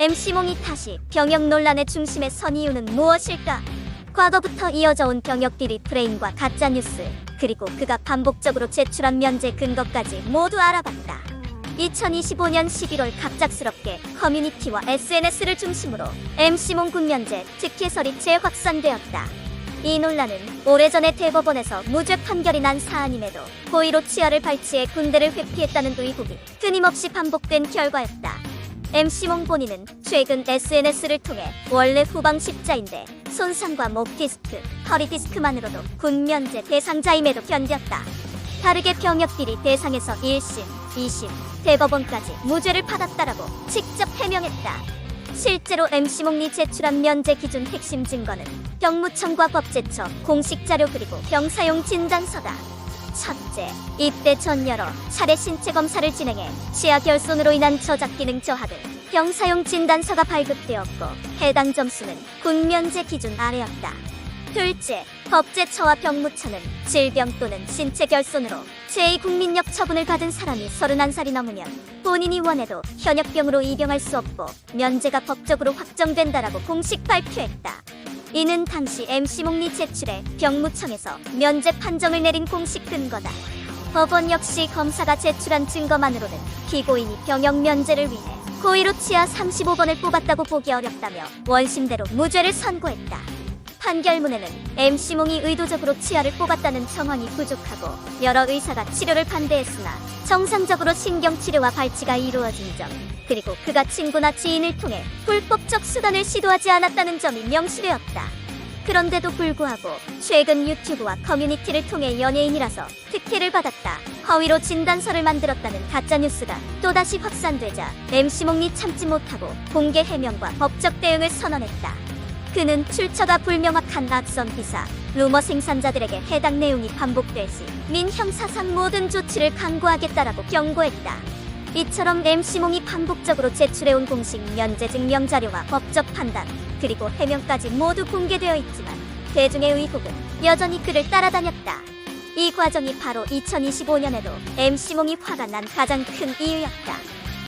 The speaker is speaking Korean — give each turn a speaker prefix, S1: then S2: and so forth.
S1: MC몽이 다시 병역 논란의 중심에 선 이유는 무엇일까? 과거부터 이어져 온 병역 비리 프레임과 가짜뉴스, 그리고 그가 반복적으로 제출한 면제 근거까지 모두 알아봤다. 2025년 11월 갑작스럽게 커뮤니티와 SNS를 중심으로 MC몽 군면제 특혜설이 재확산되었다. 이 논란은 오래전에 대법원에서 무죄 판결이 난 사안임에도 고의로 치아를 발치해 군대를 회피했다는 의혹이 끊임없이 반복된 결과였다. MC몽 본인은 최근 SNS를 통해 원래 후방 십자인데 손상과 목 디스크, 허리 디스크만으로도 군 면제 대상자임에도 견뎠다. 다르게 병역비리 대상에서 1심, 2심, 대법원까지 무죄를 받았다라고 직접 해명했다. 실제로 MC몽이 제출한 면제 기준 핵심 증거는 병무청과 법제처 공식 자료 그리고 병사용 진단서다. 첫째, 입대 전 여러 차례 신체 검사를 진행해 치아 결손으로 인한 저작 기능 저하 등 병사용 진단서가 발급되었고 해당 점수는 군면제 기준 아래였다. 둘째, 법제처와 병무처는 질병 또는 신체 결손으로 제2국민력 처분을 받은 사람이 31살이 넘으면 본인이 원해도 현역병으로 입영할 수 없고 면제가 법적으로 확정된다라고 공식 발표했다. 이는 당시 MC몽리 제출에 병무청에서 면제 판정을 내린 공식 근거다. 법원 역시 검사가 제출한 증거만으로는 피고인이 병역 면제를 위해 고의로 치아 35번을 뽑았다고 보기 어렵다며 원심대로 무죄를 선고했다. 판결문에는 MC몽이 의도적으로 치아를 뽑았다는 정황이 부족하고 여러 의사가 치료를 반대했으나 정상적으로 신경치료와 발치가 이루어진 점 그리고 그가 친구나 지인을 통해 불법적 수단을 시도하지 않았다는 점이 명시되었다. 그런데도 불구하고 최근 유튜브와 커뮤니티를 통해 연예인이라서 특혜를 받았다. 허위로 진단서를 만들었다는 가짜뉴스가 또다시 확산되자 MC몽이 참지 못하고 공개 해명과 법적 대응을 선언했다. 그는 출처가 불명확한 악성 기사, 루머 생산자들에게 해당 내용이 반복될 시 민형사상 모든 조치를 강구하겠다라고 경고했다. 이처럼 MC몽이 반복적으로 제출해온 공식 면제 증명 자료와 법적 판단, 그리고 해명까지 모두 공개되어 있지만 대중의 의혹은 여전히 그를 따라다녔다. 이 과정이 바로 2025년에도 MC몽이 화가 난 가장 큰 이유였다.